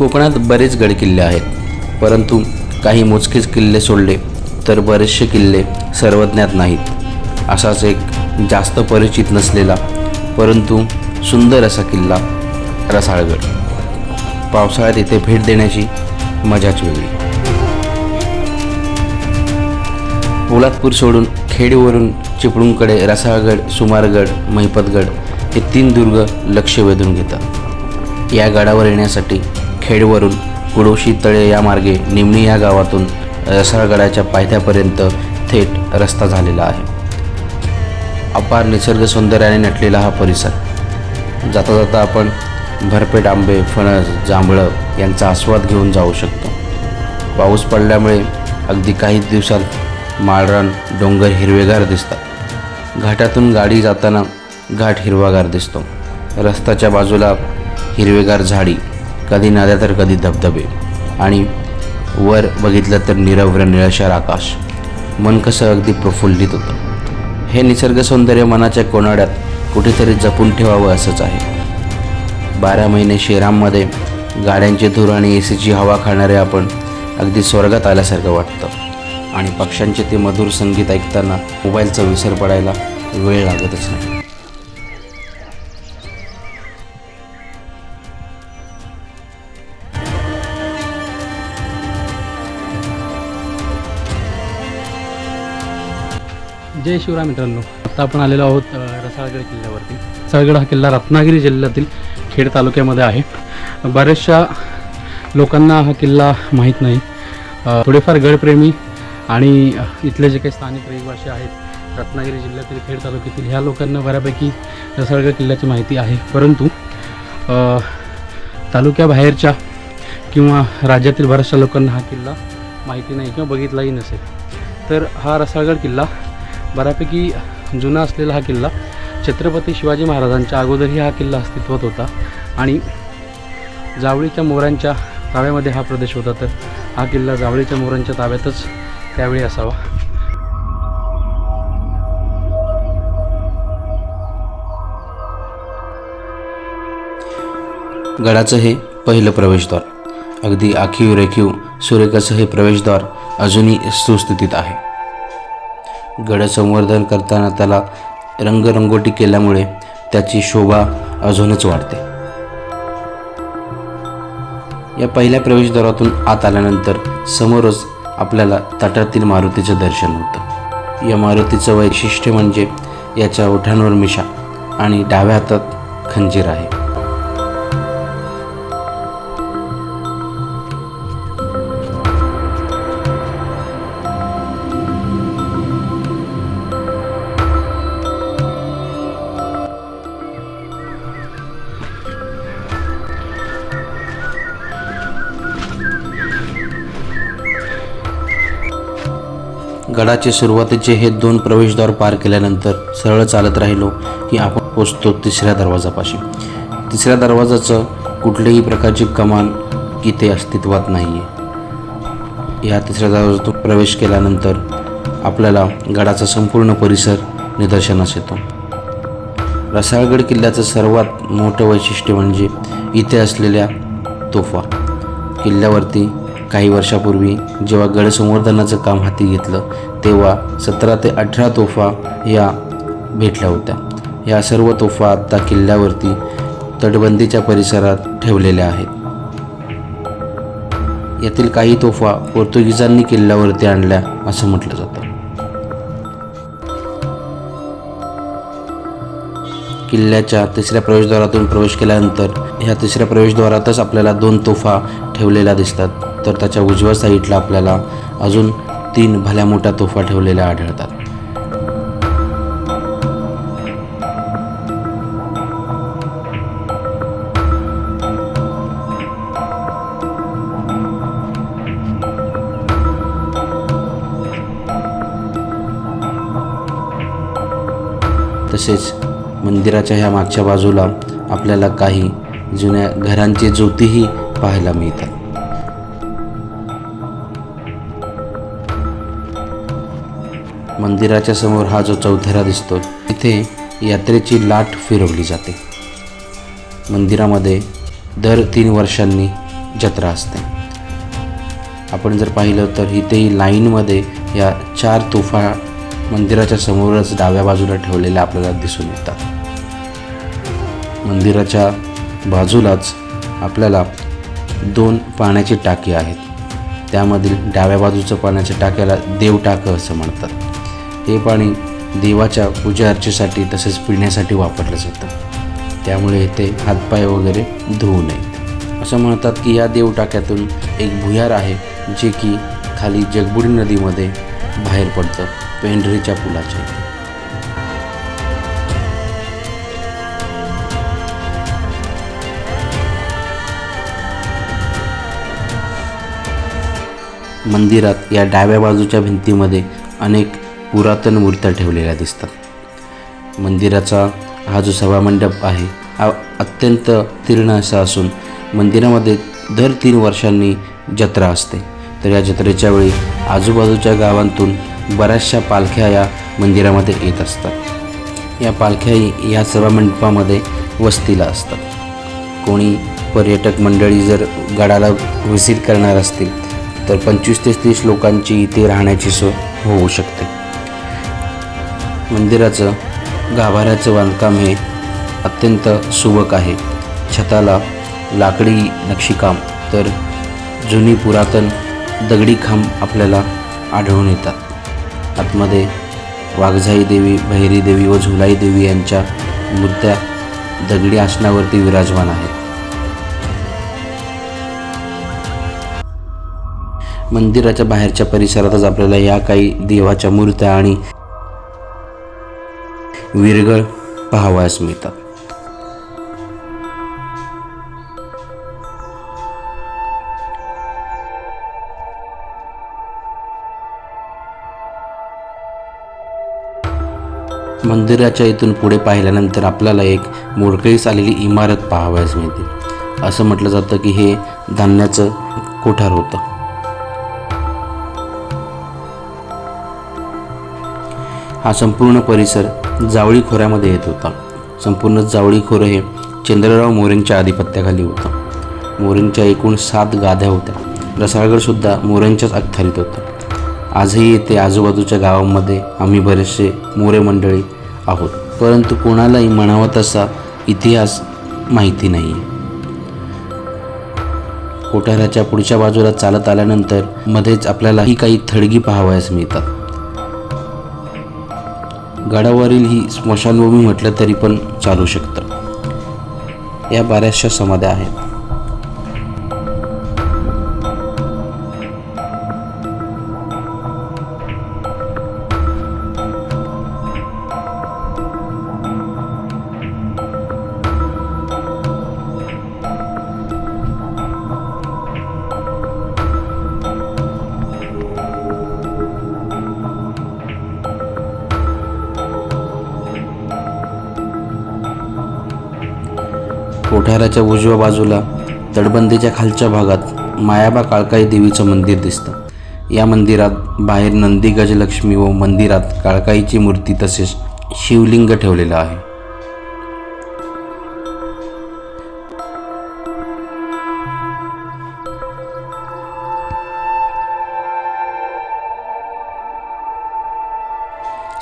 कोकणात बरेच गडकिल्ले आहेत. परंतु काही मोजकेच किल्ले सोडले तर बरेचसे किल्ले सर्वज्ञात नाहीत. असाच एक जास्त परिचित नसलेला परंतु सुंदर असा किल्ला रसाळगड. पावसाळ्यात इथे भेट देण्याची मजाच वेगळी. पोलादपूर सोडून खेडीवरून चिपळूणकडे रसाळगड सुमारगड महिपतगड हे तीन दुर्ग लक्ष वेधून घेतात. या गडावर येण्यासाठी खेडवरून कुडोशी तळे या मार्गे निमणी या गावातून रसाळगडाच्या पायथ्यापर्यंत थेट रस्ता झालेला आहे. अपार निसर्ग सौंदर्याने नटलेला हा परिसर. जाता जाता आपण भरपेट आंबे फणस जांभळं यांचा आस्वाद घेऊन जाऊ शकतो. पाऊस पडल्यामुळे अगदी काहीच दिवसात माळरान डोंगर हिरवेगार दिसतात. घाटातून गाडी जाताना घाट हिरवागार दिसतो. रस्त्याच्या बाजूला हिरवेगार झाडी कधी नद्या तर कधी धबधबे. आणि वर बघितलं तर निरभ्र निळशार आकाश. मन कसं अगदी प्रफुल्लित होतं. हे निसर्ग सौंदर्य मनाच्या कोनाड्यात कुठेतरी जपून ठेवावं असंच आहे. बारा महिने शेरांमध्ये गाड्यांचे धूर आणि ए सीची हवा खाणारे आपण अगदी स्वर्गात आल्यासारखं वाटतं. आणि पक्ष्यांचे ते मधुर संगीत ऐकताना मोबाईलचा विसर पडायला वेळ लागतच नाही. जय शिवराय मित्रांनो. आता आपण आलेलो आहोत रसाळगड किल्ल्यावरती. रसाळगड हा किल्ला रत्नागिरी जिल्ह्यातील खेड तालुक्यामध्ये आहे. बऱ्याचशा लोकांना हा किल्ला माहीत नाही. थोडेफार गडप्रेमी आणि इथले जे काही स्थानिक रहिवासी आहेत रत्नागिरी जिल्ह्यातील खेड तालुक्यातील ह्या लोकांना बऱ्यापैकी रसाळगड किल्ल्याची माहिती आहे. परंतु तालुक्याबाहेरच्या किंवा राज्यातील बऱ्याचशा लोकांना हा किल्ला माहिती नाही किंवा बघितलाही नसेल. तर हा रसाळगड किल्ला बऱ्यापैकी जुना असलेला हा किल्ला छत्रपती शिवाजी महाराजांच्या अगोदरही हा किल्ला अस्तित्वात होता. आणि जावळीच्या मोरांच्या ताब्यामध्ये हा प्रदेश होता तर हा किल्ला जावळीच्या मोरांच्या ताब्यातच त्यावेळी असावा. गडाचं हे पहिलं प्रवेशद्वार. अगदी आखीव रेखीव सुरेखाचं हे प्रवेशद्वार अजूनही सुस्थितीत आहे. गडसंवर्धन करताना त्याला रंगरंगोटी केल्यामुळे त्याची शोभा अजूनच वाढते. या पहिल्या प्रवेशद्वारातून आत आल्यानंतर समोरच आपल्याला तटातील मारुतीचं दर्शन होतं. या मारुतीचं वैशिष्ट्य म्हणजे याच्या ओठांवर मिशा आणि डाव्या हातात खंजीर आहे. गडाचे सुरुवातीचे हे दोन प्रवेशद्वार पार केल्यानंतर सरळ चालत राहिलो की आपण पोचतो तिसऱ्या दरवाजापाशी. तिसऱ्या दरवाजाचं कुठल्याही प्रकारची कमान इथे अस्तित्वात नाही आहे या तिसऱ्या दरवाजातून प्रवेश केल्यानंतर आपल्याला गडाचा संपूर्ण परिसर निदर्शनास येतो. रसाळगड किल्ल्याचं सर्वात मोठं वैशिष्ट्य म्हणजे इथे असलेल्या तोफा. किल्ल्यावरती काही वर्षापूर्वी जेव्हा गड संवर्धनाचं काम हाती घेतलं तेव्हा सतरा ते अठरा तोफा या भेटल्या होत्या. या सर्व तोफा आत्ता किल्ल्यावरती तटबंदीच्या परिसरात ठेवलेल्या आहेत. यातील काही तोफा पोर्तुगीजांनी किल्ल्यावरती आणल्या असं म्हटलं जातं. किल्ल्याच्या तिसऱ्या प्रवेशद्वारातून प्रवेश केल्यानंतर ह्या तिसऱ्या प्रवेशद्वारातच आपल्याला दोन तोफा ठेवलेल्या दिसतात. तर त्याच्या उजव्या साईडला आपल्याला अजून तीन भल्या मोठ्या तोफा ठेवलेल्या आढळतात. तसेच मंदिराच्या ह्या मागच्या बाजूला आपल्याला काही जुन्या घरांची ज्योतीही पाहायला मिळतात. मंदिराच्या समोर हा जो चौथेरा दिसतो तिथे यात्रेची लाट फिरवली जाते. मंदिरामध्ये दर तीन वर्षांनी जत्रा असते. आपण जर पाहिलं तर इथेही लाईनमध्ये या चार तोफा मंदिराच्या समोरच डाव्या बाजूला ठेवलेल्या आपल्याला दिसून येतात. मंदिराच्या बाजूलाच आपल्याला दोन पाण्याची टाकी आहेत. त्यामधील डाव्या बाजूचं पाण्याच्या टाक्याला देवटाकं असं म्हणतात. ते पाणी देवाच्या पूजा अर्चेसाठी तसेच पिण्यासाठी वापरलं जातं. त्यामुळे ते हातपाय वगैरे धुवू नयेत. असं म्हणतात की या देवटाक्यातून एक भुयार आहे जे की खाली जगबुडी नदीमध्ये बाहेर पडतं पेंढरीच्या पुलाच्या इथे. मंदिरात या डाव्या बाजूच्या भिंतीमध्ये अनेक पुरातन मूर्त्या ठेवलेल्या दिसतात. मंदिराचा हा जो सभामंडप आहे हा अत्यंत तीर्ण असा असून मंदिरामध्ये दर तीन वर्षांनी जत्रा असते. तर या जत्रेच्या वेळी आजूबाजूच्या गावांतून बऱ्याचशा पालख्या या मंदिरामध्ये येत असतात. या पालख्याही या सभामंडपामध्ये वस्तीला असतात. कोणी पर्यटक मंडळी जर गडाला व्हिजिट करणार असतील तर पंचवीस ते तीस लोकांची इथे राहण्याची सोय होऊ शकते. मंदिराचं गाभाऱ्याचं बांधकाम हे अत्यंत सुबक आहे. छताला लाकडी नक्षीकाम तर जुनी पुरातन दगडी खांब आपल्याला आढळून येतात. आतमध्ये वाघझाई देवी भैरी देवी व झुलाई देवी यांच्या मूर्त्या दगडी आसनावरती विराजमान आहेत. मंदिराच्या बाहेरच्या परिसरातच आपल्याला या काही देवाच्या मूर्त्या आणि विरगळ पाहावयास मिळतात. मंदिराच्या इथून पुढे पाहिल्यानंतर आपल्याला एक मोडकळीस आलेली इमारत पाहावयास मिळते. असं म्हटलं जातं की हे धान्याचं कोठार होतं. हा संपूर्ण परिसर जावळी खोऱ्यामध्ये येत होता. संपूर्ण जावळी खोरं हे चंद्रराव मोरेंच्या आधिपत्याखाली होतं. मोरेंच्या एकूण सात गाद्या होत्या. रसाळगडसुद्धा मोरेंच्याच अखत्यारीत होतं. आजही येथे आजूबाजूच्या गावांमध्ये आम्ही बरेचसे मोरे मंडळी आहोत. परंतु कोणालाही म्हणावा तसा इतिहास माहिती नाही कोठाराच्या पुढच्या बाजूला चालत आल्यानंतर मध्येच आपल्याला ही काही थडगी पाहावयास मिळतात. गडावरील ही स्मशानभूमी म्हटलं तरी पण चालू शकतं. या बऱ्याचशा समाध्या आहेत. कोठाराच्या उजव्या बाजूला तटबंदीच्या खालच्या भागात मायाबा काळकाई देवीचं मंदिर दिसतं. या मंदिरात बाहेर नंदी गजलक्ष्मी व मंदिरात काळकाईची मूर्ती तसेच शिवलिंग ठेवलेलं आहे.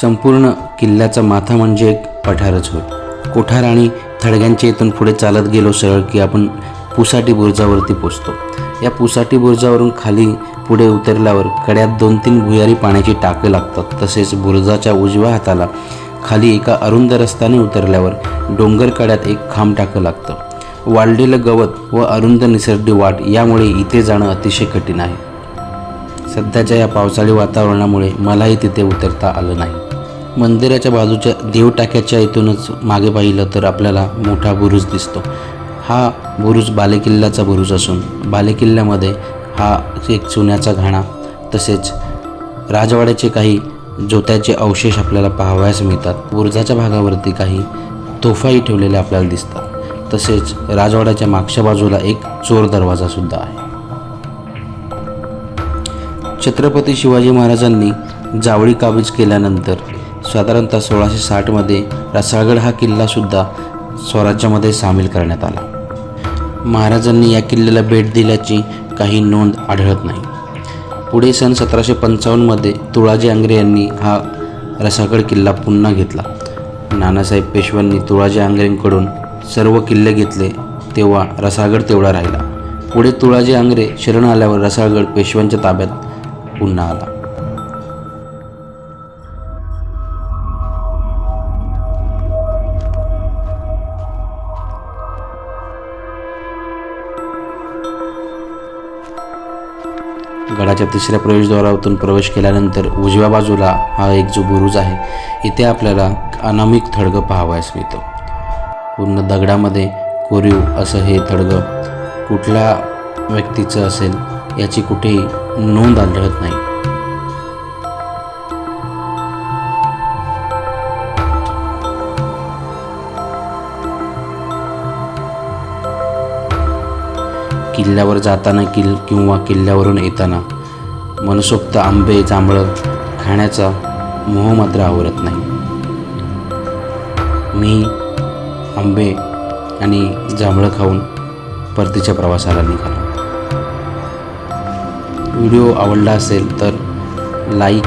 संपूर्ण किल्ल्याचा माथा म्हणजे एक पठारच होय. कोठार आणि थडग्यांच्या इथून पुढे चालत गेलो सरळ की आपण पुसाटी बुर्जावरती पोचतो. या पुसाटी बुर्जावरून खाली पुढे उतरल्यावर कड्यात दोन तीन भुयारी पाण्याची टाकं लागतात. तसेच बुर्जाच्या उजव्या हाताला खाली एका अरुंद रस्त्याने उतरल्यावर डोंगर कड्यात एक खांब टाकं लागतं. वाळलेलं गवत व अरुंद निसर्डी वाट यामुळे इथे जाणं अतिशय कठीण आहे. सध्याच्या या पावसाळी वातावरणामुळे मलाही तिथे उतरता आलं नाही. मंदिराच्या बाजूच्या देवटाक्याच्या इथूनच मागे पाहिलं तर आपल्याला मोठा बुरुज दिसतो. हा बुरुज बालेकिल्ल्याचा बुरुज असून बालेकिल्ल्यामध्ये हा एक चुन्याचा घाणा तसेच राजवाड्याचे काही जोत्याचे अवशेष आपल्याला पाहावयास मिळतात. बुरुजाच्या भागावरती काही तोफाही ठेवलेल्या आपल्याला दिसतात. तसेच राजवाड्याच्या मागच्या बाजूला एक चोर दरवाजासुद्धा आहे. छत्रपती शिवाजी महाराजांनी जावळी काबीज केल्यानंतर साधारणतः सोळाशे साठमध्ये रसाळगड हा किल्लासुद्धा स्वराज्यामध्ये सामील करण्यात आला. महाराजांनी या किल्ल्याला भेट दिल्याची काही नोंद आढळत नाही. पुढे सन सतराशे पंचावन्नमध्ये तुळाजी आंग्रे यांनी हा रसागड किल्ला पुन्हा घेतला. नानासाहेब पेशव्यांनी तुळाजी आंग्रेंकडून सर्व किल्ले घेतले तेव्हा रसागड तेवढा राहिला. पुढे तुळाजी आंग्रे शरण आल्यावर रसागड पेशव्यांच्या ताब्यात पुन्हा आला. गडाच्या तिसऱ्या प्रवेशद्वारातून प्रवेश केल्यानंतर उजव्या बाजूला हा एक जो बुरुज आहे इथे आपल्याला अनामिक थडगं पाहावयास मिळतं. पूर्ण दगडामध्ये कोरीव असं हे थडगं कुठल्या व्यक्तीचं असेल याची कुठेही नोंद आढळत नाही. किल्ल्यावर जाताना किल किंवा किल्ल्यावरून येताना मनसोक्त आंबे जांभळं खाण्याचा मोह मात्र आवरत नाही. मी आंबे आणि जांभळं खाऊन परतीच्या प्रवासाला निघालो. व्हिडिओ आवडला असेल तर लाईक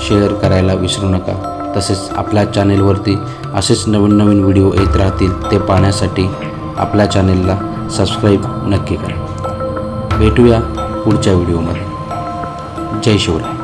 शेअर करायला विसरू नका. तसेच आपल्या चॅनेलवरती असेच नवीन नवीन व्हिडिओ येत राहतील ते पाहण्यासाठी आपल्या चॅनेलला सबस्क्राईब नक्की करा. भेटूया पुढच्या व्हिडिओमध्ये. जय शिवराय.